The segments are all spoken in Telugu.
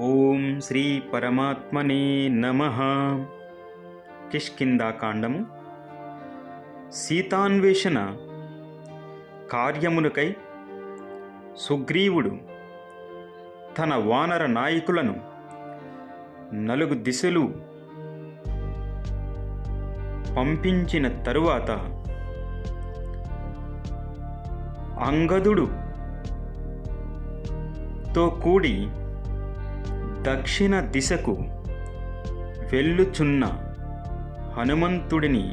ఓం శ్రీ పరమాత్మనే నమ. కిష్కిందాకాండము సీతాన్వేషణ. కార్యమునకై సుగ్రీవుడు తన వానర నాయకులను నలుగు దిశలు పంపించిన తరువాత అంగదుడు తో కూడి దక్షిణ దిశకు వెళ్ళుచున్న హనుమంతుడిని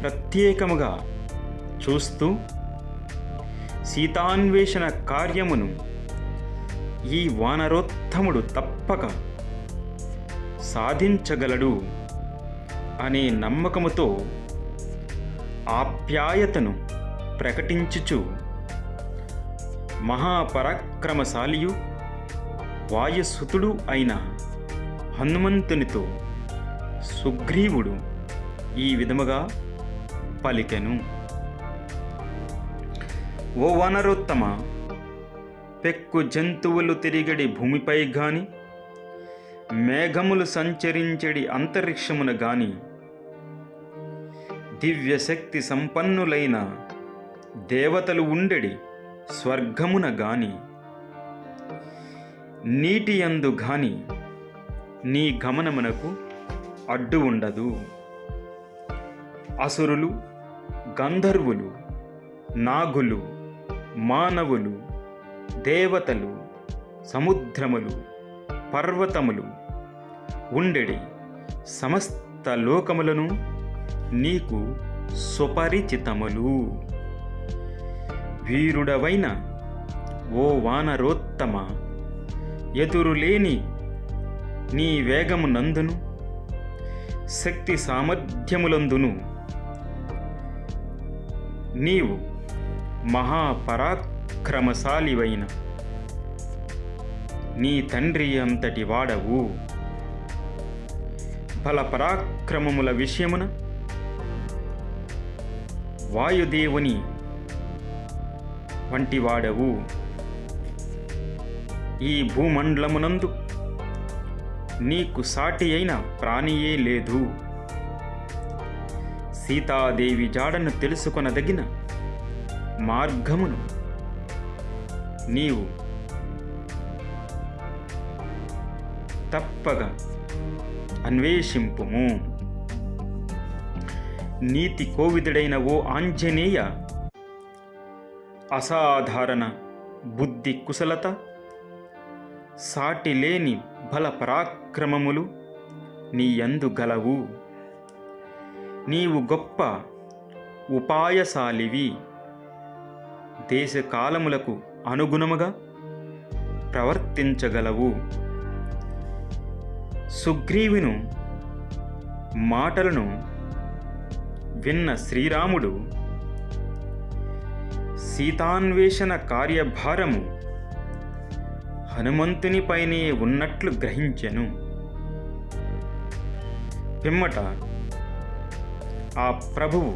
ప్రత్యేకముగా చూస్తూ సీతాన్వేషణ కార్యమును ఈ వానరోత్తముడు తప్పక సాధించగలడు అనే నమ్మకముతో ఆప్యాయతను ప్రకటించుచు మహాపరాక్రమశాలియు వాయుసుతుడు అయిన హనుమంతునితో సుగ్రీవుడు ఈ విధముగా పలికెను. ఓ వనరుత్తమ పెక్కు జంతువులు తిరిగడి భూమిపై గాని మేఘములు సంచరించడి అంతరిక్షమున గాని దివ్యశక్తి సంపన్నులైన దేవతలు ఉండెడి స్వర్గమున గాని నీటి యందు గాని నీ గమనమునకు అడ్డు ఉండదు. అసురులు గంధర్వులు నాగులు మానవులు దేవతలు సముద్రములు పర్వతములు ఉండెడి సమస్త లోకములను నీకు సుపరిచితములు. వీరుడవైన ఓ వానరోత్తమ ఎదురులేని నీ వేగము నందును శక్తి సామర్థ్యములందును. నీవు మహాపరాక్రమశాలివైన నీ తండ్రి అంతటి వాడవు. బలపరాక్రమముల విషయమున వాయుదేవుని వంటివాడవు. ఈ భూమండలమునందు నీకు సాటి అయిన ప్రాణియే లేదు. సీతాదేవి జాడను తెలుసుకొనదగిన మార్గమును నీవు తప్పక అన్వేషింపుము. నీతి కోవిదుడైన ఓ ఆంజనేయ అసాధారణ బుద్ధి కుశలత సాటిలేని బల పరాక్రమములు నీ గలవు. నీవు గొప్ప ఉపాయశాలివి. దేశకాలములకు అనుగుణముగా ప్రవర్తించగలవు. సుగ్రీవును మాటలను విన్న శ్రీరాముడు సీతాన్వేషణ కార్యభారము హనుమంతునిపైనే ఉన్నట్లు గ్రహించెను. పిమ్మట ఆ ప్రభువు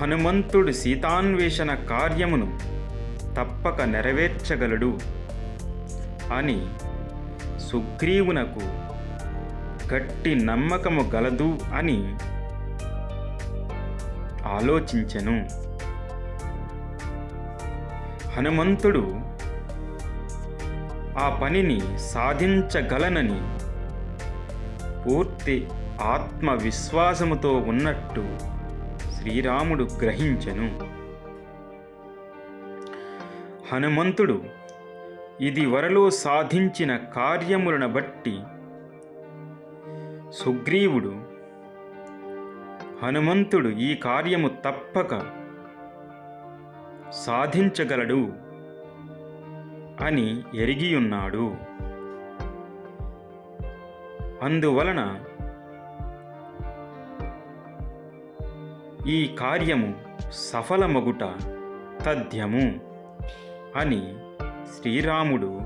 హనుమంతుడు సీతాన్వేషణ కార్యమును తప్పక నెరవేర్చగలడు అని సుగ్రీవునకు గట్టి నమ్మకము గలదు అని ఆలోచించెను. హనుమంతుడు ఆ పనిని సాధించగలనని పూర్తి ఆత్మవిశ్వాసముతో ఉన్నట్టు శ్రీరాముడు గ్రహించెను. హనుమంతుడు ఇది వరలో సాధించిన కార్యములను బట్టి సుగ్రీవుడు హనుమంతుడు ఈ కార్యము తప్పక సాధించగలడు అని ఎరిగియున్నాడు. అందువలన ఈ కార్యము సఫలమగుట తథ్యము అని శ్రీరాముడు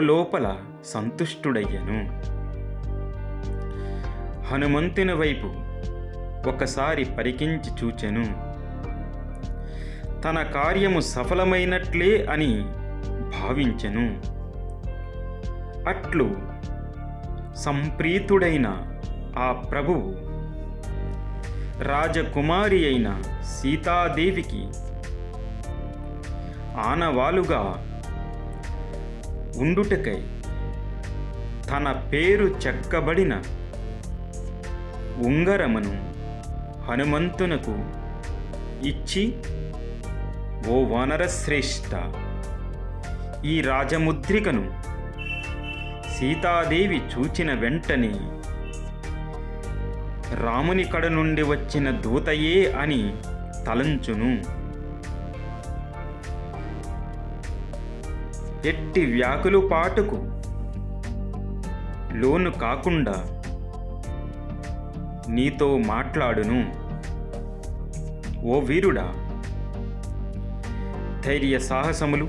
లోపల సంతుష్టుడయ్యను. హనుమంతుని వైపు ఒకసారి పరికించి చూచెను. తన కార్యము సఫలమైనట్లే అని భావించెను. అట్లు సంప్రీతుడైన ఆ ప్రభువు రాజకుమారి అయిన సీతాదేవికి ఆనవాలుగా ఉండుటకై తన పేరు చెక్కబడిన ఉంగరమును హనుమంతునకు ఇచ్చి ఓ వానరశ్రేష్ఠ ఈ రాజముద్రికను సీతాదేవి చూచిన వెంటనే రాముని కడ నుండి వచ్చిన దూతయే అని తలంచును. ఎట్టి వ్యాకులు పాటుకు లోను కాకుండా నీతో మాట్లాడును. ఓ వీరుడా ధైర్య సాహసములు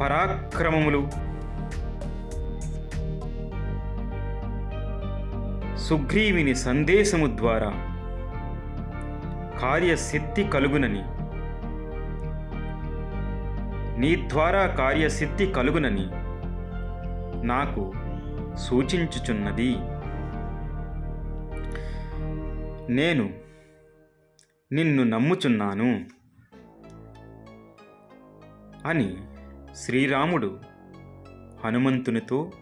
పరాక్రమములు సుగ్రీవిని సందేశము ద్వారా కార్యసిద్ధి కలుగునని నీ ద్వారా కార్యసిద్ధి కలుగునని నాకు సూచించుచున్నది. నేను నిన్ను నమ్ముచున్నాను అని శ్రీరాముడు హనుమంతునితో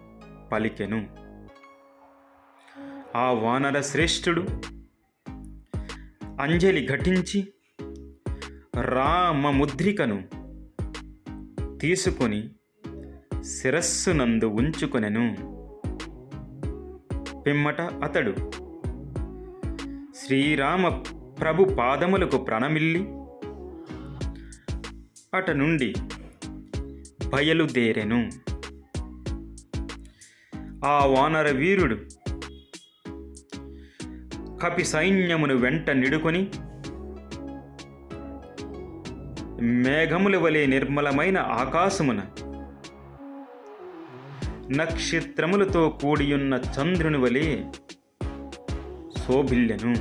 పలికెను. ఆ వానర శ్రేష్ఠుడు అంజలి ఘటించి రామముద్రికను తీసుకొని శిరస్సునందు ఉంచుకొనెను. పిమ్మట అతడు శ్రీరామ ప్రభు పాదములకు ప్రణమిల్లి అట నుండి బయలుదేరెను. ఆ వానర వీరుడు కపి సైన్యమును వెంట నిడుకొని మేఘముల వలె నిర్మలమైన ఆకాశమున నక్షత్రములతో కూడియున్న చంద్రుని వలె శోభిల్లెను.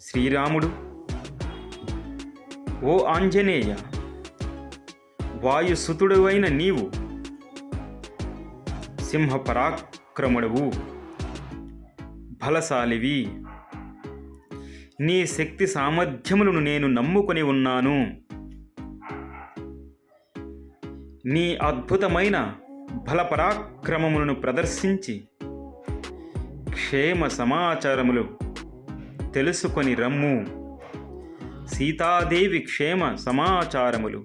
శ్రీరాముడు ఓ ఆంజనేయ వాయుసుతుడువైన నీవు సింహ పరాక్రముడవు బలశాలివి. నీ శక్తి సామర్థ్యములను నేను నమ్ముకొని ఉన్నాను. నీ అద్భుతమైన బలపరాక్రమములను ప్రదర్శించి క్షేమ సమాచారములు. తెలుసుకొని రమ్ము. సీతాదేవి క్షేమ సమాచారములు.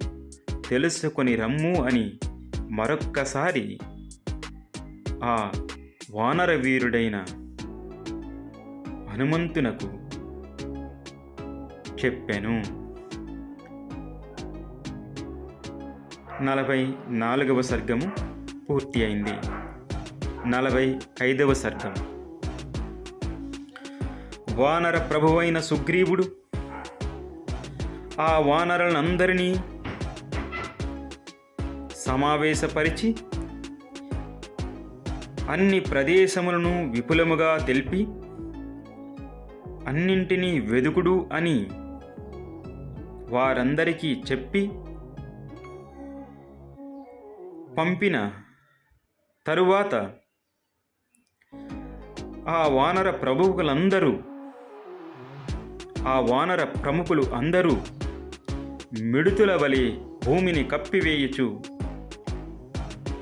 తెలుసుకొని రమ్ము అని మరొక్కసారి ఆ వానరవీరుడైన హనుమంతునకు చెప్పాను. నలభై నాలుగవ సర్గము పూర్తి అయింది. నలభై ఐదవ సర్గం. వానర ప్రభువైన సుగ్రీవుడు ఆ వానరులందరినీ సమావేశపరిచి అన్ని ప్రదేశములను విపులముగా తెలిపి అన్నింటినీ వెదుకుడు అని వారందరికీ చెప్పి పంపిన తరువాత ఆ వానర ప్రభువులందరూ ఆ వానర ప్రముఖులు అందరూ మిడుతుల వలె భూమిని కప్పివేయుచు.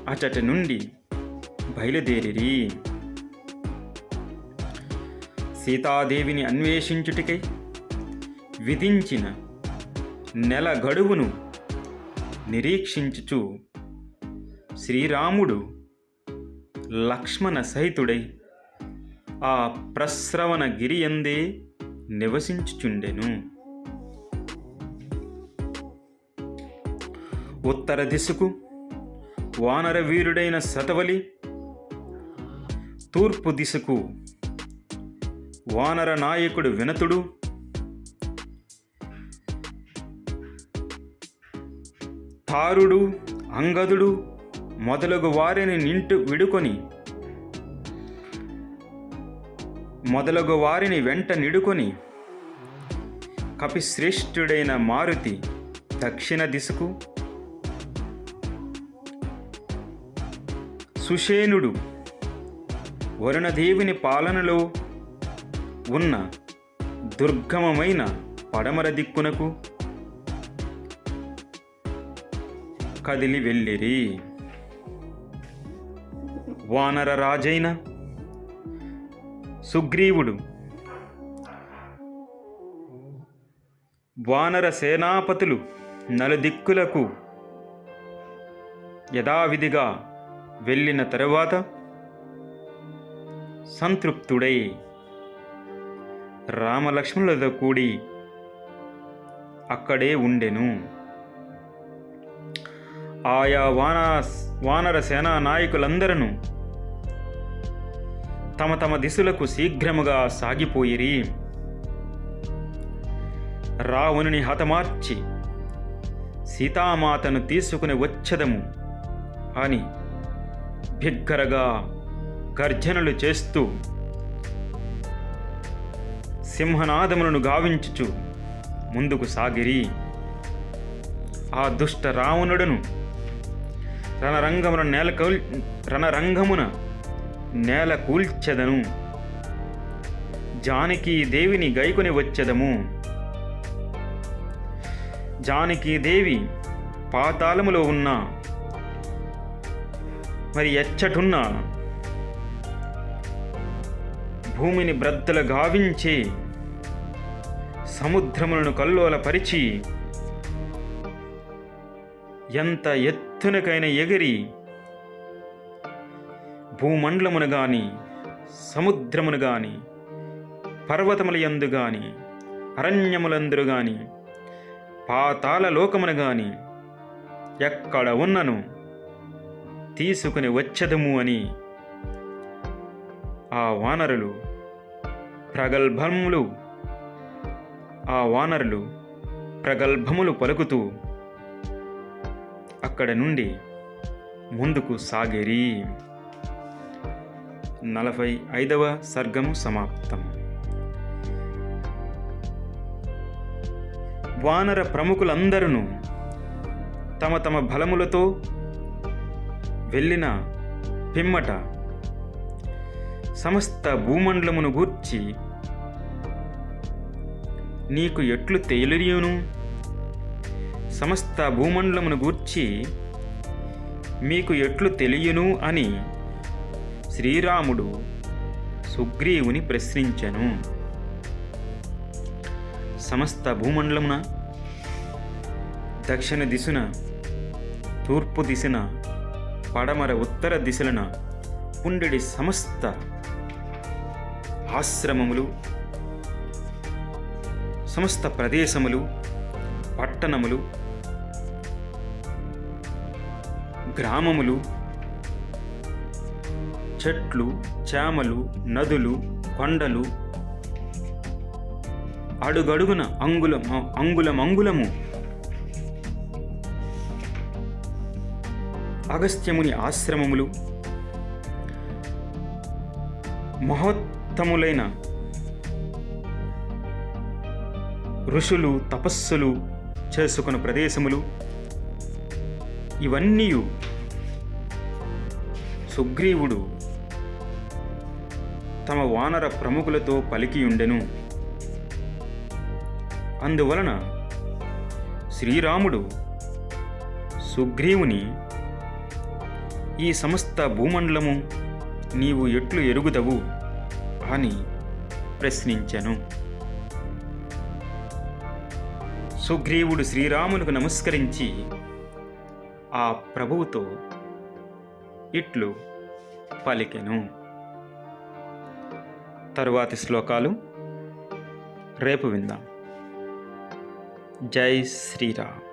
అచటి నుండి బయలుదేరిరి. సీతాదేవిని అన్వేషించుటికై విధించిన నెల గడువును నిరీక్షించుచు శ్రీరాముడు లక్ష్మణ సహితుడై ఆ ప్రస్రవణ గిరియందే నివసించుచుండెను. ఉత్తర దిశకు వానర వీరుడైన శతవలి తూర్పు దిశకు వానర నాయకుడు వినతుడు తారుడు అంగదుడు మొదలగు వారిని నింటు విడుకొని మొదలగు వారిని వెంట నిడుకొని కపిశ్రేష్ఠుడైన మారుతి దక్షిణ దిశకు సుషేనుడు వరుణదేవుని పాలనలో ఉన్న దుర్గమమైన పడమర దిక్కునకు కదిలి వెళ్ళిరి. వానర రాజైన సుగ్రీవుడు. వానర సేనాపతులు నలుదిక్కులకు యథావిధిగా వెళ్ళిన తరువాత సంతృప్తుడై రామలక్ష్మణులతో కూడి అక్కడే ఉండెను. ఆయా వాన వానర సేనా నాయకులందరూ తమ తమ దిశలకు శీఘ్రముగా సాగిపోయిరి. రావణుని హతమార్చి సీతామాతను తీసుకుని వచ్చదము అని బిగ్గరగా గర్జనలు చేస్తూ సింహనాదములను గావించుచు ముందుకు సాగిరి. ఆ దుష్ట రావణుడను రణరంగమున నేల రణరంగమున నేల కూల్చెదను. జానకి దేవిని గైకొని వచ్చెదము. జానకి దేవి పాతాళములో ఉన్న మరి ఎచ్చటున్న భూమిని బ్రద్దల గావించి సముద్రములను కల్లోలపరిచి ఎంత ఎత్తునకైన ఎగిరి భూమండలమును గాని సముద్రమును గాని పర్వతముల యందు గాని అరణ్యములందరు గాని పాతాల లోకమును గాని ఎక్కడ ఉన్నను తీసుకుని వచ్చదము అని ఆ వానరులు ప్రగల్భములు ఆ వానరులు ప్రగల్భములు పలుకుతూ అక్కడ నుండి ముందుకు సాగిరి. నలభై ఐదవ సర్గము సమాప్తం. వానర ప్రముఖులందరూ తమ తమ బలములతో వెళ్ళిన పిమ్మట సమస్త భూమండలమును గూర్చి నీకు ఎట్లు తేలియును సమస్త భూమండలమును గూర్చి మీకు ఎట్లు తెలియను అని శ్రీరాముడు సుగ్రీవుని ప్రశ్నించెను. సమస్త భూమండలమున దక్షిణ దిశన తూర్పు దిశన పడమర ఉత్తర దిశలన పుండెడి సమస్త ఆశ్రమములు సమస్త ప్రదేశములు పట్టణములు గ్రామములు చెట్లు చేమలు నదులు కొండలు. అడుగడుగున అంగుళం అంగుళం అంగుళము అగస్త్యముని ఆశ్రమములు. మహోత్తములైన ఋషులు తపస్సులు చేసుకున్న ప్రదేశములు. ఇవన్నీ సుగ్రీవుడు తమ వానర ప్రముఖులతో పలికియుండెను అందువలన శ్రీరాముడు సుగ్రీవుని ఈ సమస్త భూమండలము నీవు ఎట్లు ఎరుగుదవు? అని ప్రశ్నించెను. సుగ్రీవుడు శ్రీరామునికి నమస్కరించి ఆ ప్రభువుతో ఇట్లు పలికెను. తరువాతి శ్లోకాలు రేపు విందాం. జై శ్రీరామ్.